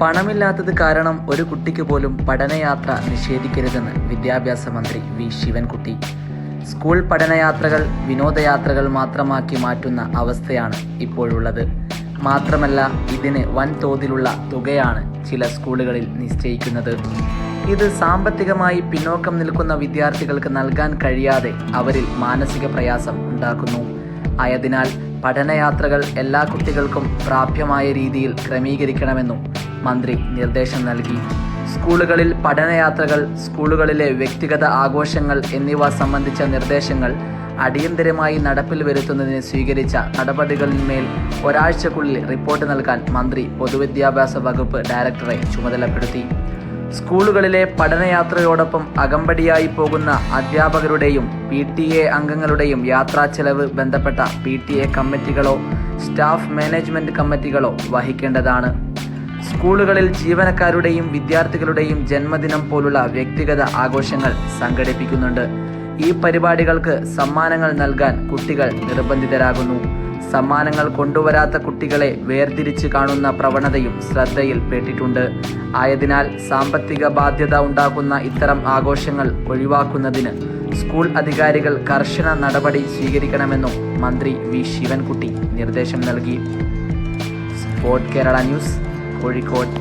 പണമില്ലാത്തത് കാരണം ഒരു കുട്ടിക്ക് പോലും പഠനയാത്ര നിഷേധിക്കരുതെന്ന് വിദ്യാഭ്യാസ മന്ത്രി വി. ശിവൻകുട്ടി. സ്കൂൾ പഠനയാത്രകൾ വിനോദയാത്രകൾ മാത്രമാക്കി മാറ്റുന്ന അവസ്ഥയാണ് ഇപ്പോഴുള്ളത്. മാത്രമല്ല ഇതിന് വൻതോതിലുള്ള തുകയാണ് ചില സ്കൂളുകളിൽ നിശ്ചയിക്കുന്നത്. ഇത് സാമ്പത്തികമായി പിന്നോക്കം നിൽക്കുന്ന വിദ്യാർത്ഥികൾക്ക് നൽകാൻ കഴിയാതെ അവരിൽ മാനസിക പ്രയാസം ഉണ്ടാക്കുന്നു. ആയതിനാൽ പഠനയാത്രകൾ എല്ലാ കുട്ടികൾക്കും പ്രാപ്യമായ രീതിയിൽ ക്രമീകരിക്കണമെന്നും മന്ത്രി നിർദ്ദേശം നൽകി. സ്കൂളുകളിൽ പഠനയാത്രകൾ സ്കൂളുകളിലെ വ്യക്തിഗത ആഘോഷങ്ങൾ എന്നിവ സംബന്ധിച്ച നിർദ്ദേശങ്ങൾ അടിയന്തരമായി നടപ്പിൽ വരുത്തുന്നതിന് സ്വീകരിച്ച നടപടികളിന്മേൽ ഒരാഴ്ചക്കുള്ളിൽ റിപ്പോർട്ട് നൽകാൻ മന്ത്രി പൊതുവിദ്യാഭ്യാസ വകുപ്പ് ഡയറക്ടറെ ചുമതലപ്പെടുത്തി. സ്കൂളുകളിലെ പഠനയാത്രയോടൊപ്പം അകമ്പടിയായി പോകുന്ന അധ്യാപകരുടെയും പി ടി എ അംഗങ്ങളുടെയും യാത്രാ ചെലവ് ബന്ധപ്പെട്ട പി ടി എ കമ്മിറ്റികളോ സ്റ്റാഫ് മാനേജ്മെന്റ് കമ്മിറ്റികളോ വഹിക്കേണ്ടതാണ്. സ്കൂളുകളിൽ ജീവനക്കാരുടെയും വിദ്യാർത്ഥികളുടെയും ജന്മദിനം പോലുള്ള വ്യക്തിഗത ആഘോഷങ്ങൾ സംഘടിപ്പിക്കുന്നുണ്ട്. ഈ പരിപാടികൾക്ക് സമ്മാനങ്ങൾ നൽകാൻ കുട്ടികൾ നിർബന്ധിതരാകുന്നു. സമ്മാനങ്ങൾ കൊണ്ടുവരാത്ത കുട്ടികളെ വേർതിരിച്ച് കാണുന്ന പ്രവണതയും ശ്രദ്ധയിൽപ്പെട്ടിട്ടുണ്ട് ആയതിനാൽ സാമ്പത്തിക ബാധ്യത ഉണ്ടാക്കുന്ന ഇത്തരം ആഘോഷങ്ങൾ ഒഴിവാക്കുന്നതിന് സ്കൂൾ അധികാരികൾ കർശന നടപടി സ്വീകരിക്കണമെന്നും മന്ത്രി വി. ശിവൻകുട്ടി നിർദ്ദേശം നൽകി. Sport Kerala news Kozhikode